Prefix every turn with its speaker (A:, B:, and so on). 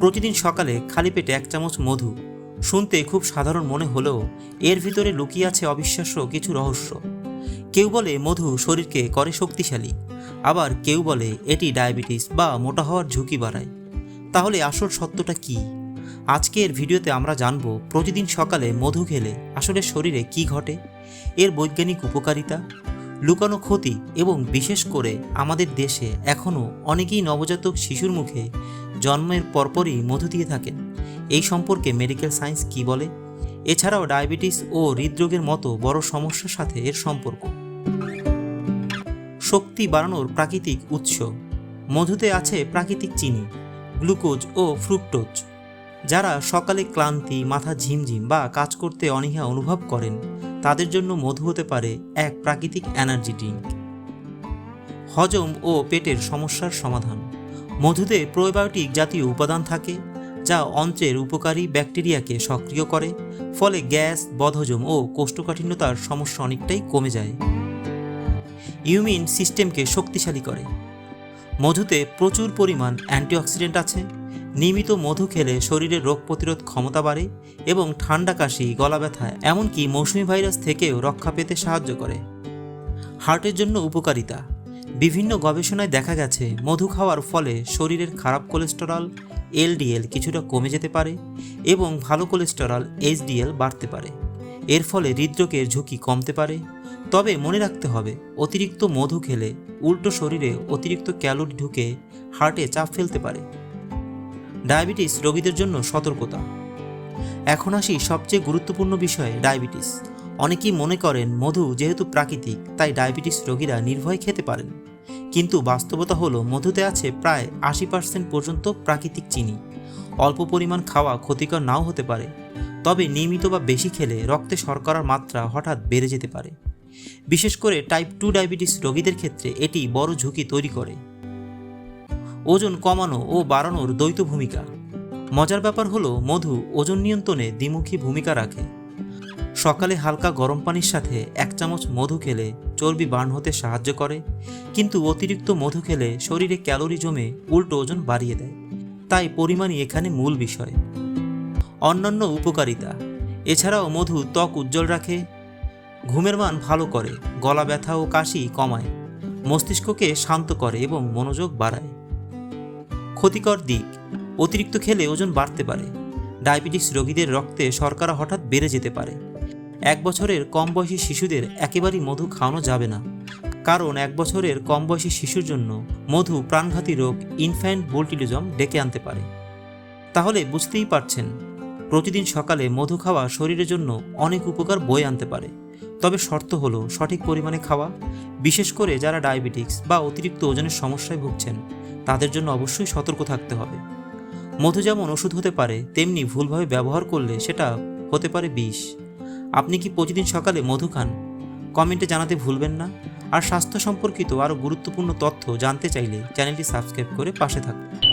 A: প্রতিদিন সকালে খালি পেটে এক চামচ মধু। শুনতে খুব সাধারণ মনে হলেও এর ভিতরে লুকিয়ে আছে অবিশ্বাস্য কিছু রহস্য। কেউ বলে মধু শরীরকে করে শক্তিশালী, আবার কেউ বলে এটি ডায়াবেটিস বা মোটা হওয়ার ঝুঁকি বাড়ায়। তাহলে আসল সত্যটা কি? আজকের ভিডিওতে আমরা জানব প্রতিদিন সকালে মধু খেলে আসলে শরীরে কি ঘটে, এর বৈজ্ঞানিক উপকারিতা, লুকানো ক্ষতি এবং বিশেষ করে আমাদের দেশে এখনও অনেকেই নবজাতক শিশুর মুখে জন্মের পরপরই মধু দিয়ে থাকেন। এই সম্পর্কে মেডিকেল সায়েন্স কি বলে? এছাড়াও ডায়াবেটিস ও হৃদরোগের মতো বড় সমস্যার সাথে এর সম্পর্ক। শক্তি বাড়ানোর প্রাকৃতিক উৎস। মধুতে আছে প্রাকৃতিক চিনি, গ্লুকোজ ও ফ্রুক্টোজ, যারা সকালে ক্লান্তি, মাথা ঝিমঝিম বা কাজ করতে অনীহা অনুভব করেন। তাদের জন্য মধু হতে পারে এক প্রাকৃতিক এনার্জি ড্রিঙ্ক হজম ও পেটের সমস্যার সমাধান। মধুতে প্রোবায়োটিক জাতীয় উপাদান থাকে, যা অন্ত্রের উপকারী ব্যাকটেরিয়াকে সক্রিয় করে, ফলে গ্যাস, বদহজম ও কোষ্ঠকাঠিন্যতার সমস্যা অনেকটাই কমে যায়। ইমিউন সিস্টেমকে শক্তিশালী করে। মধুতে প্রচুর পরিমাণ অ্যান্টিঅক্সিডেন্ট আছে, নিয়মিত মধু খেলে শরীরের রোগ প্রতিরোধ ক্ষমতা বাড়ে এবং ঠান্ডা কাশি গলা ব্যথা এমনকি মৌসুমি ভাইরাস থেকেও রক্ষা পেতে সাহায্য করে। হার্টের জন্য উপকারিতা। বিভিন্ন গবেষণায় দেখা গেছে, মধু খাওয়ার ফলে শরীরের খারাপ কোলেস্টেরল, এলডিএল কিছুটা কমে যেতে পারে এবং ভালো কোলেস্টেরল, এইচডিএল বাড়তে পারে। এর ফলে হৃদরোগের ঝুঁকি কমতে পারে। তবে মনে রাখতে হবে, অতিরিক্ত মধু খেলে উল্টো শরীরে অতিরিক্ত ক্যালোরি ঢুকে হার্টে চাপ ফেলতে পারে। ডায়াবেটিস রোগীদের জন্য সতর্কতা। এখন আসি সবচেয়ে গুরুত্বপূর্ণ বিষয়, ডায়াবেটিস। অনেকেই মনে করেন মধু যেহেতু প্রাকৃতিক, তাই ডায়াবেটিস রোগীরা নির্ভয় খেতে পারেন। কিন্তু বাস্তবতা হলো, মধুতে আছে প্রায় আশি পার্সেন্ট পর্যন্ত প্রাকৃতিক চিনি। অল্প পরিমাণ খাওয়া ক্ষতিকর নাও হতে পারে, তবে নিয়মিত বা বেশি খেলে রক্তে শর্করার মাত্রা হঠাৎ বেড়ে যেতে পারে। বিশেষ করে টাইপ টু ডায়াবেটিস রোগীদের ক্ষেত্রে এটি বড় ঝুঁকি তৈরি করে। ওজন কমানো ও বাড়ানোর দ্বৈত ভূমিকা। মজার ব্যাপার হলো, মধু ওজন নিয়ন্ত্রণে দ্বিমুখী ভূমিকা রাখে। সকালে হালকা গরম পানির সাথে এক চামচ মধু খেলে চর্বি বার্ন হতে সাহায্য করে, কিন্তু অতিরিক্ত মধু খেলে শরীরে ক্যালোরি জমে উল্টো ওজন বাড়িয়ে দেয়। তাই পরিমাণই এখানে মূল বিষয়। অন্যান্য উপকারিতা, এছাড়াও মধু ত্বক উজ্জ্বল রাখে, ঘুমের মান ভালো করে, গলা ব্যথা ও কাশি কমায়, মস্তিষ্ককে শান্ত করে এবং মনোযোগ বাড়ায়। ক্ষতিকর দিক, অতিরিক্ত খেলে ওজন বাড়তে পারে, ডায়াবেটিস রোগীদের রক্তে শর্করা হঠাৎ বেড়ে যেতে পারে। এক বছরের কম বয়সী শিশুদের একেবারেই মধু খাওয়ানো যাবে না। কারণ এক বছরের কম বয়সী শিশুর জন্য মধু প্রাণঘাতী রোগ ইনফ্যান্ট বোল্টিলিজম ডেকে আনতে পারে। তাহলে বুঝতেই পারছেন, প্রতিদিন সকালে মধু খাওয়া শরীরের জন্য অনেক উপকার বয়ে আনতে পারে। তবে শর্ত হলো সঠিক পরিমাণে খাওয়া। বিশেষ করে যারা ডায়াবেটিক্স বা অতিরিক্ত ওজনের সমস্যায় ভুগছেন, তাদের জন্য অবশ্যই সতর্ক থাকতে হবে। মধু যেমন ওষুধ হতে পারে, তেমনি ভুলভাবে ব্যবহার করলে সেটা হতে পারে বিষ। আপনি কি প্রতিদিন সকালে মধু খান? কমেন্টে জানাতে ভুলবেন না। আর স্বাস্থ্য সম্পর্কিত আরও গুরুত্বপূর্ণ তথ্য জানতে চাইলে চ্যানেলটি সাবস্ক্রাইব করে পাশে থাকুন।